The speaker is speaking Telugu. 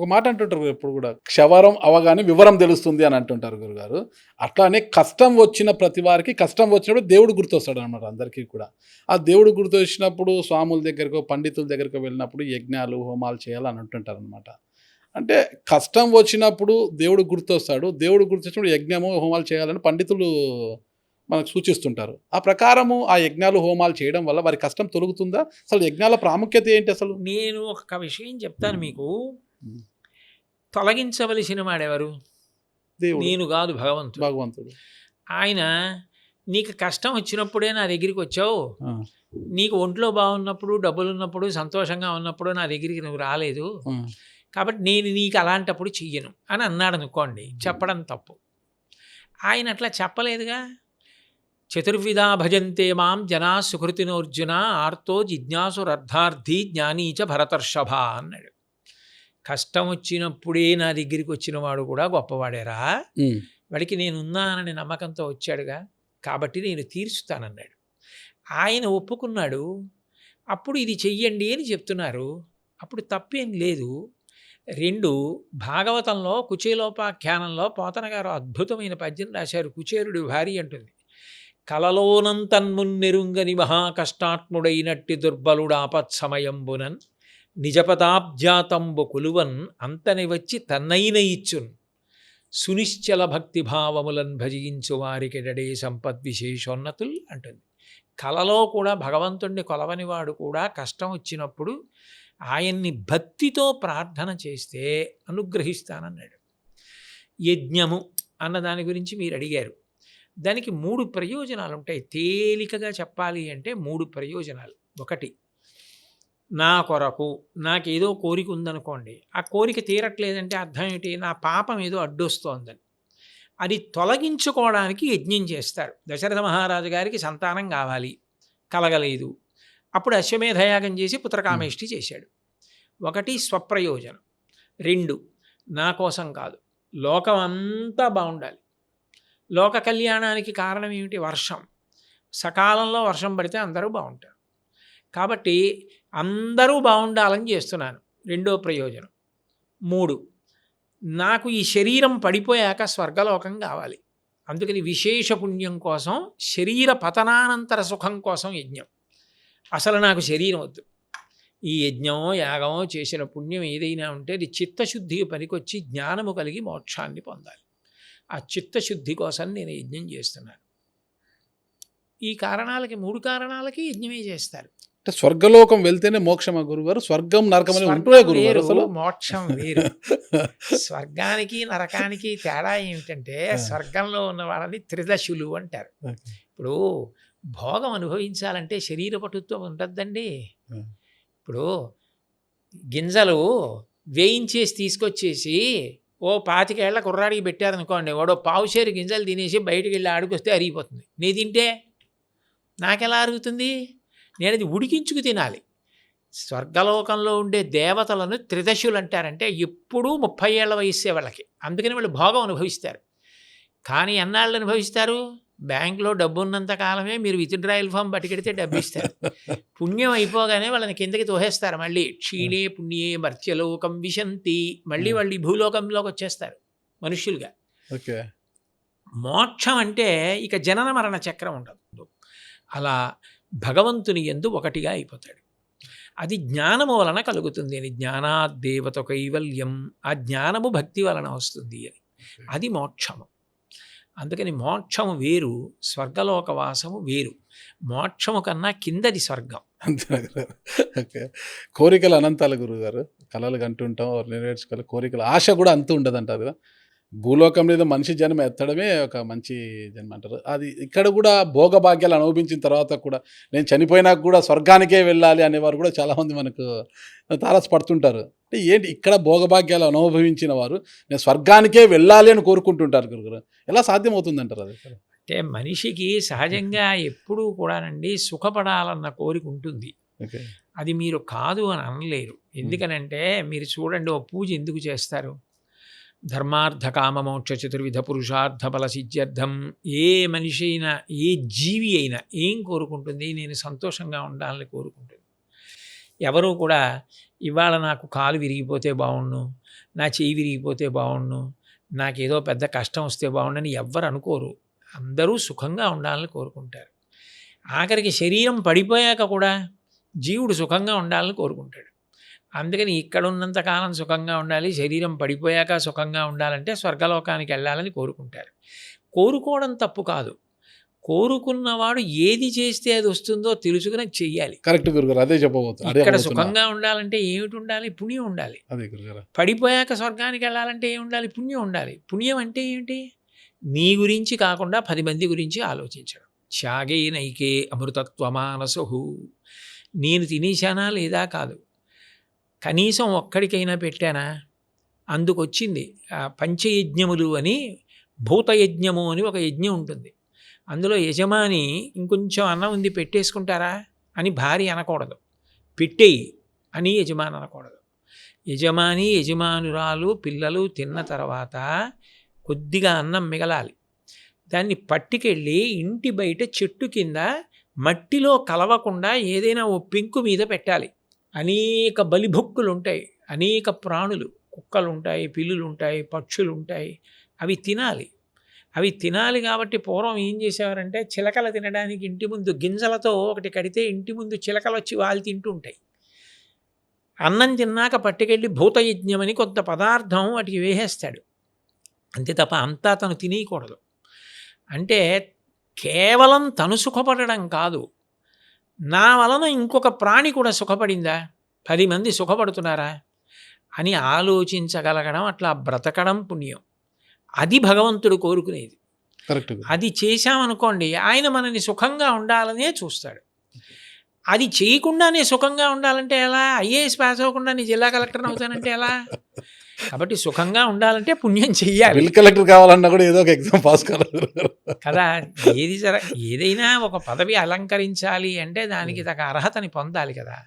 ఒక మాట అంటుంటారు ఎప్పుడు కూడా క్షవరం అవగానే వివరం తెలుస్తుంది అని అంటుంటారు గురుగారు. అట్లానే కష్టం వచ్చిన ప్రతి వారికి కష్టం వచ్చినప్పుడు దేవుడు గుర్తొస్తాడు అనమాట అందరికీ కూడా. ఆ దేవుడు గుర్తొచ్చినప్పుడు స్వాముల దగ్గరకు పండితుల దగ్గరకు వెళ్ళినప్పుడు యజ్ఞాలు హోమాలు చేయాలని అంటుంటారు అనమాట అంటే కష్టం వచ్చినప్పుడు దేవుడు గుర్తొస్తాడు దేవుడు గుర్తొచ్చినప్పుడు యజ్ఞము హోమాలు చేయాలని పండితులు మనకు సూచిస్తుంటారు. ఆ ప్రకారము ఆ యజ్ఞాలు హోమాలు చేయడం వల్ల వారి కష్టం తొలుగుతుందా? అసలు యజ్ఞాల ప్రాముఖ్యత ఏంటి అసలు? నేను ఒక విషయం చెప్తాను మీకు. తొలగించవలసిన వాడెవరు? నేను కాదు భగవంతుడు. భగవంతుడు. ఆయన నీకు కష్టం వచ్చినప్పుడే నా దగ్గరికి వచ్చావు. నీకు ఒంట్లో బాగున్నప్పుడు డబ్బులు ఉన్నప్పుడు సంతోషంగా ఉన్నప్పుడు నా దగ్గరికి నువ్వు రాలేదు. కాబట్టి నేను నీకు అలాంటప్పుడు చెయ్యను. అని అన్నాడు అనుకోండి. చెప్పడం తప్పు. ఆయన అట్లా చెప్పలేదుగా? చతుర్విధా భజంతే మాం జనా సుకృతినోర్జున ఆర్తో జిజ్ఞాసురర్థార్థి జ్ఞానీచ భరతర్షభ అన్నాడు. కష్టం వచ్చినప్పుడే నా దగ్గరికి వచ్చిన వాడు కూడా గొప్పవాడేరా. వాడికి నేను ఉన్నానని నమ్మకంతో వచ్చాడుగా. కాబట్టి నేను తీర్చుతానన్నాడు. ఆయన ఒప్పుకున్నాడు. అప్పుడు ఇది చెయ్యండి అని చెప్తున్నారు. అప్పుడు తప్పేం లేదు. రెండు భాగవతంలో కుచేలోపాఖ్యానంలో పోతన గారు అద్భుతమైన పద్యం రాశారు. కుచేరుడి భార్య అంటుంది. కలలోనంతన్మున్నెరుంగని మహాకష్టాత్ముడైనట్టి దుర్బలుడాపత్సమయంబునన్ నిజపదాబ్జాతంబు కొలువన్ అంతని వచ్చి తన్నైన ఇచ్చున్. సునిశ్చల భక్తిభావములను భజించు వారికిడడే సంపద్విశేషోన్నతుల్ అంటుంది. కలలో కూడా భగవంతుణ్ణి కొలవనివాడు కూడా కష్టం వచ్చినప్పుడు ఆయన్ని భక్తితో ప్రార్థన చేస్తే అనుగ్రహిస్తానన్నాడు. యజ్ఞము అన్న దాని గురించి మీరు అడిగారు. దానికి మూడు ప్రయోజనాలు ఉంటాయి తేలికగా చెప్పాలి అంటే మూడు ప్రయోజనాలు. ఒకటి నా కొరకు నాకేదో కోరిక ఉందనుకోండి ఆ కోరిక తీరట్లేదంటే అర్థం ఏంటి నా పాపం ఏదో అడ్డొస్తోందని అది తొలగించుకోవడానికి యజ్ఞం చేస్తారు. దశరథ మహారాజు గారికి సంతానం కావాలి కలగలేదు. అప్పుడు అశ్వమేధయాగం చేసి పుత్రకామేష్టి చేశాడు. ఒకటి స్వప్రయోజనం. రెండు నా కోసం కాదు లోకం అంతా బాగుండాలి. లోక కళ్యాణానికి కారణం ఏమిటి? వర్షం. సకాలంలో వర్షం పడితే అందరూ బాగుంటారు. కాబట్టి అందరూ బాగుండాలని చేస్తున్నాను. రెండో ప్రయోజనం. మూడు నాకు ఈ శరీరం పడిపోయాక స్వర్గలోకం కావాలి. అందుకని విశేష పుణ్యం కోసం శరీర పతనానంతర సుఖం కోసం యజ్ఞం. అసలు నాకు శరీరం వద్దు. ఈ యజ్ఞమో యాగమో చేసిన పుణ్యం ఏదైనా ఉంటే అది చిత్తశుద్ధికి పనికొచ్చి జ్ఞానము కలిగి మోక్షాన్ని పొందాలి. ఆ చిత్తశుద్ధి కోసం నేను యజ్ఞం చేస్తున్నాను. ఈ కారణాలకి మూడు కారణాలకి యజ్ఞమే చేస్తారు. అంటే స్వర్గలోకం వెళ్తేనే మోక్షమా గురుగారు స్వర్గం నరకం అని గురుగారు అసలు. మోక్షం వేరు. స్వర్గానికి నరకానికి తేడా ఏమిటంటే. స్వర్గంలో ఉన్న వాళ్ళని త్రిదశులు అంటారు. ఇప్పుడు భోగం అనుభవించాలంటే శరీర పటుత్వం ఉండద్దండి. ఇప్పుడు గింజలు వేయించేసి తీసుకొచ్చేసి ఓ పాతికేళ్ళ కుర్రాడికి పెట్టారనుకోండి వాడు పావుసేరు గింజలు తినేసి బయటికి వెళ్ళి ఆడుకొస్తే అరిగిపోతుంది. నీ తింటే నాకెలా అరుగుతుంది? నేను అది ఉడికించుకు తినాలి. స్వర్గలోకంలో ఉండే దేవతలను త్రిదశులు అంటారంటే ఎప్పుడూ ముప్పై ఏళ్ళ వయస్సే వాళ్ళకి. అందుకని వాళ్ళు భోగం అనుభవిస్తారు. కానీ ఎన్నాళ్ళు అనుభవిస్తారు? బ్యాంకులో డబ్బు ఉన్నంత కాలమే మీరు విత్డ్రాయల్ ఫామ్ పట్టుకెడితే డబ్బు ఇస్తారు పుణ్యం అయిపోగానే వాళ్ళని కిందకి తోసేస్తారు మళ్ళీ క్షీణే పుణ్యే మర్త్యలోకం విశంతి. మళ్ళీ వాళ్ళు భూలోకంలోకి వచ్చేస్తారు మనుష్యులుగా. ఓకే. మోక్షం అంటే ఇక జనన మరణ చక్రం ఉండదు. అలా భగవంతుని ఎందు ఒకటిగా అయిపోతాడు. అది జ్ఞానము వలన కలుగుతుంది అని జ్ఞానాదేవత కైవల్యం ఆ జ్ఞానము భక్తి వలన వస్తుంది అని. అది మోక్షము. అందుకని మోక్షము వేరు స్వర్గలోక వాసము వేరు. మోక్షము కన్నా కిందది స్వర్గం. కోరికలు అనంతాల గురుగారు. కళలు కంటుంటాం నెరవేర్చుకోవాలి. కోరికలు ఆశ కూడా అంతు ఉండదు అంటారు భూలోకం మీద మనిషి జన్మ ఎత్తడమే ఒక మంచి జన్మ అంటారు. అది ఇక్కడ కూడా భోగభాగ్యాలు అనుభవించిన తర్వాత కూడా నేను చనిపోయినాక కూడా స్వర్గానికే వెళ్ళాలి అనేవారు కూడా చాలామంది మనకు తారసపడుతుంటారు. అంటే ఏంటి ఇక్కడ భోగభాగ్యాలు అనుభవించిన వారు నేను స్వర్గానికే వెళ్ళాలి అని కోరుకుంటుంటారు గురుగారు ఎలా సాధ్యమవుతుంది అంటారు అది? అంటే మనిషికి సహజంగా ఎప్పుడూ కూడానండి సుఖపడాలన్న కోరిక ఉంటుంది. అది మీరు కాదు అని అనలేరు. ఎందుకనంటే మీరు చూడండి ఓ పూజ ఎందుకు చేస్తారు? ధర్మార్థ చతుర్విధ పురుషార్థ బల సిద్ధ్యర్థం ఏ మనిషి అయినా ఏ జీవి అయినా ఏం కోరుకుంటుంది? నేను సంతోషంగా ఉండాలని కోరుకుంటుంది. ఎవరూ కూడా ఇవాళ నాకు కాలు విరిగిపోతే బాగుండు నా చెయ్యి విరిగిపోతే బాగుండు నాకేదో పెద్ద కష్టం వస్తే బాగుండని ఎవ్వరు అనుకోరు. అందరూ సుఖంగా ఉండాలని కోరుకుంటారు. ఆఖరికి శరీరం పడిపోయాక కూడా జీవుడు సుఖంగా ఉండాలని కోరుకుంటాడు. అందుకని ఇక్కడ ఉన్నంత కాలం సుఖంగా ఉండాలి శరీరం పడిపోయాక సుఖంగా ఉండాలంటే స్వర్గలోకానికి వెళ్ళాలని కోరుకుంటారు. కోరుకోవడం తప్పు కాదు. కోరుకున్నవాడు ఏది చేస్తే అది వస్తుందో తెలుసుకుని చెయ్యాలి. కరెక్ట్ గురుగారు అదే చెప్పబోతున్నా అదే ఇక్కడ. సుఖంగా ఉండాలంటే ఏమిటి ఉండాలి? పుణ్యం ఉండాలి. అదే గురుగారు. పడిపోయాక స్వర్గానికి వెళ్ళాలంటే ఏమి ఉండాలి? పుణ్యం ఉండాలి. పుణ్యం అంటే ఏమిటి? నీ గురించి కాకుండా పది మంది గురించి ఆలోచించడం. త్యాగే నైకే అమృతత్వమానసు నేను తినేశానా లేదా కాదు. కనీసం ఒక్కడికైనా పెట్టానా? అందుకొచ్చింది. పంచయజ్ఞములు అని భూతయజ్ఞము అని ఒక యజ్ఞం ఉంటుంది. అందులో యజమాని ఇంకొంచెం అన్నం ఉంది పెట్టేసుకుంటారా? అని భార్య అనకూడదు. పెట్టేయి అని యజమాని అనకూడదు. యజమాని యజమానురాలు పిల్లలు తిన్న తర్వాత కొద్దిగా అన్నం మిగలాలి. దాన్ని పట్టుకెళ్ళి ఇంటి బయట చెట్టు కింద మట్టిలో కలవకుండా ఏదైనా ఓ పెంకు మీద పెట్టాలి. అనేక బలిభొక్కులు ఉంటాయి అనేక ప్రాణులు కుక్కలు ఉంటాయి పిల్లులు ఉంటాయి పక్షులు ఉంటాయి అవి తినాలి. అవి తినాలి కాబట్టి పూర్వం ఏం చేసేవారంటే చిలకలు తినడానికి ఇంటి ముందు గింజలతో ఒకటి కడితే ఇంటి ముందు చిలకలు వచ్చి వాళ్ళు తింటుంటాయి. అన్నం తిన్నాక పట్టుకెళ్ళి భూతయజ్ఞం అని కొంత పదార్థం వాటికి వేసేస్తాడు. అంతే తప్ప అంతా తను తినేయకూడదు. అంటే కేవలం తను సుఖపడడం కాదు. నా వలన ఇంకొక ప్రాణి కూడా సుఖపడిందా? పది మంది సుఖపడుతున్నారా? అని ఆలోచించగలగడం అట్లా బ్రతకడం పుణ్యం. అది భగవంతుడు కోరుకునేది. కరెక్ట్. అది చేశామనుకోండి ఆయన మనని సుఖంగా ఉండాలనే చూస్తాడు. అది చేయకుండానే సుఖంగా ఉండాలంటే ఎలా? ఐఏఎస్ పాస్ అవ్వకుండా నీ జిల్లా కలెక్టర్ అవుతానంటే ఎలా? కాబట్టి సుఖంగా ఉండాలంటే పుణ్యం చెయ్యాలి. బిల్ కలెక్టర్ కావాలన్నా కూడా ఏదో ఒక ఎగ్జామ్ పాస్ కావాలి. కదా ఏది జర ఏదైనా ఒక పదవి అలంకరించాలి అంటే దానికి తగ్గ అర్హతని పొందాలి కదా.